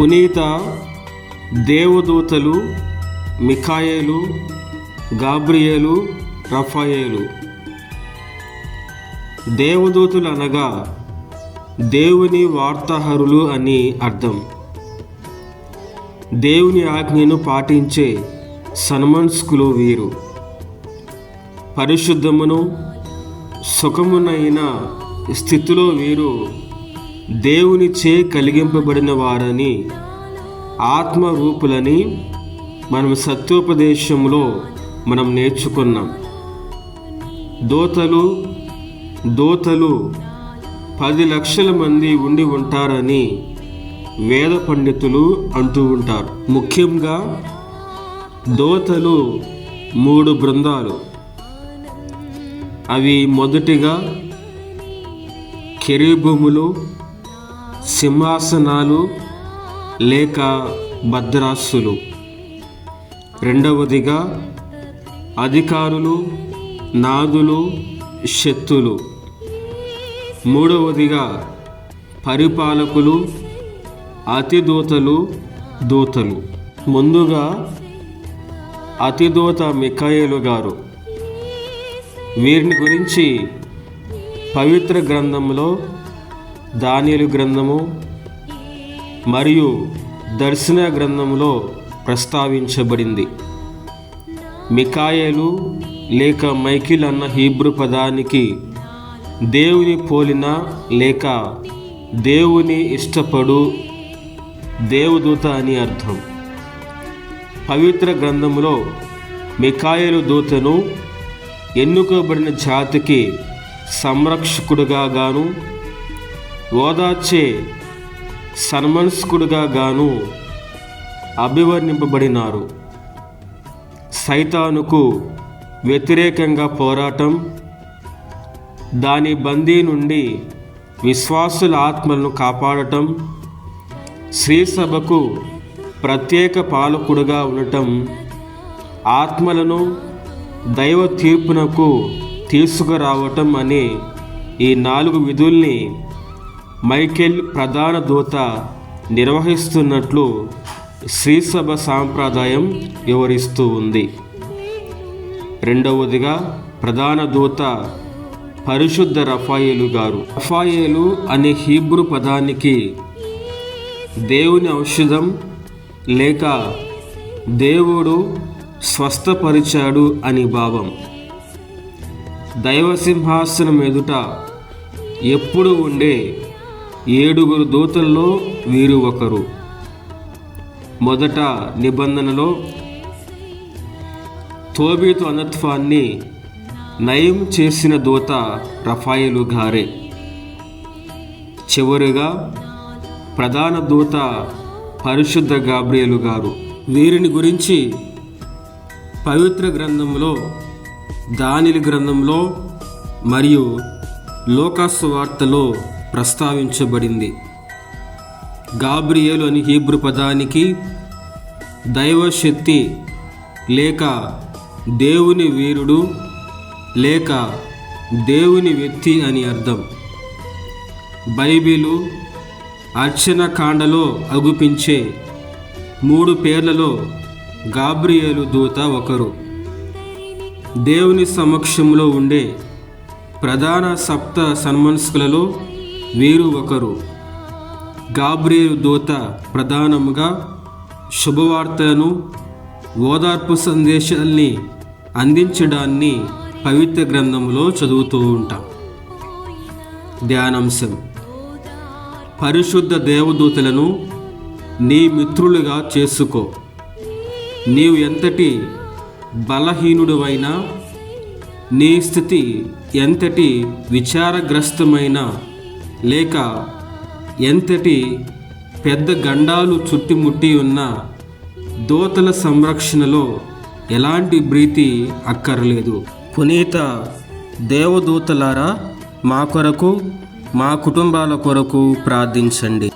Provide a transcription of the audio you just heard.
పునీత దేవదూతలు మిఖాయేలు గాబ్రియేలు రఫాయేలు. దేవదూతలు అనగా దేవుని వార్తాహరులు అని అర్థం. దేవుని ఆజ్ఞను పాటించే సన్మన్స్కులు వీరు. పరిశుద్ధమును సుఖమునైన స్థితిలో వీరు దేవునిచే కలిగింపబడిన వారని ఆత్మరూపులని మనం సత్యోపదేశంలో మనం నేర్చుకున్నాం. దోతలు దోతలు పది లక్షల మంది ఉండి ఉంటారని వేద పండితులు అంటూ ఉంటారు. ముఖ్యంగా దోతలు మూడు బృందాలు. అవి మొదటిగా కెరీభూములు సింహాసనాలు లేక భద్రాసులు రెండవదిగా అధికారులు నాదులు శక్తులు. మూడవదిగా పరిపాలకులు అతిదూతలు దూతలు. ముందుగా అతిదూత మికాయేలు గారు. వీరిని గురించి పవిత్ర గ్రంథంలో దానియలు గ్రంథము మరియు దర్శన గ్రంథంలో ప్రస్తావించబడింది. మికాయలు లేక మైకిల్ అన్న హీబ్రు పదానికి దేవుని పోలిన లేక దేవుని ఇష్టపడు దేవదూత అని అర్థం. పవిత్ర గ్రంథంలో మికాయలు దూతను ఎన్నుకోబడిన జాతికి సంరక్షకుడుగా గాను ఓదార్చే సన్మనస్కుడుగా గాను అభివర్ణింపబడినారు. సైతానుకు వ్యతిరేకంగా పోరాటం దాని బందీ నుండి విశ్వాసుల ఆత్మలను కాపాడటం శ్రీసభకు ప్రత్యేక పాలకుడుగా ఉండటం ఆత్మలను దైవ తీర్పునకు తీసుకురావటం అనే ఈ నాలుగు విధుల్ని మైకేల్ ప్రధాన దూత నిర్వహిస్తున్నట్లు శ్రీసభ సాంప్రదాయం వివరిస్తూ ఉంది. రెండవదిగా ప్రధాన దూత పరిశుద్ధ రఫాయేలు గారు. రఫాయేలు అనే హీబ్రూ పదానికి దేవుని ఔషధం లేక దేవుడు స్వస్థపరిచాడు అని భావం. దైవ సింహాసనం ఎదుట ఎప్పుడు ఉండే ఏడుగురు దూతల్లో వీరు ఒకరు. మొదట నిబంధనలో తోబీతు అనత్వాన్ని నయం చేసిన దూత రఫాయిలు గారే. చివరిగా ప్రధాన దూత పరిశుద్ధ గాబ్రియలు గారు. వీరిని గురించి పవిత్ర గ్రంథంలో దానిలి గ్రంథంలో మరియు లోకాసు వార్తలో ప్రస్తావించబడింది. గాబ్రియేలు అని హీబ్రు పదానికి దైవశక్తి లేక దేవుని వీరుడు లేక దేవుని వ్యక్తి అని అర్థం. బైబిలు అర్చన కాండలో అగుపించే మూడు పేర్లలో గాబ్రియేలు దూత ఒకరు. దేవుని సమక్షంలో ఉండే ప్రధాన సప్త సన్మనస్కులలో వీరు ఒకరు. గాబ్రియేలు దూత ప్రధానముగా శుభవార్తలను ఓదార్పు సందేశాల్ని అందించడాన్ని పవిత్ర గ్రంథంలో చదువుతూ ఉంటాం. ధ్యానాంశం. పరిశుద్ధ దేవదూతలను నీ మిత్రులుగా చేసుకో. నీవు ఎంతటి బలహీనుడువైనా నీ స్థితి ఎంతటి విచారగ్రస్తమైన లేక ఎంతటి పెద్ద గండాలు చుట్టుముట్టి ఉన్న దోతల సంరక్షణలో ఎలాంటి ప్రీతి అక్కర్లేదు. పునీత దేవదూతలారా మా కొరకు మా కుటుంబాల కొరకు ప్రార్థించండి.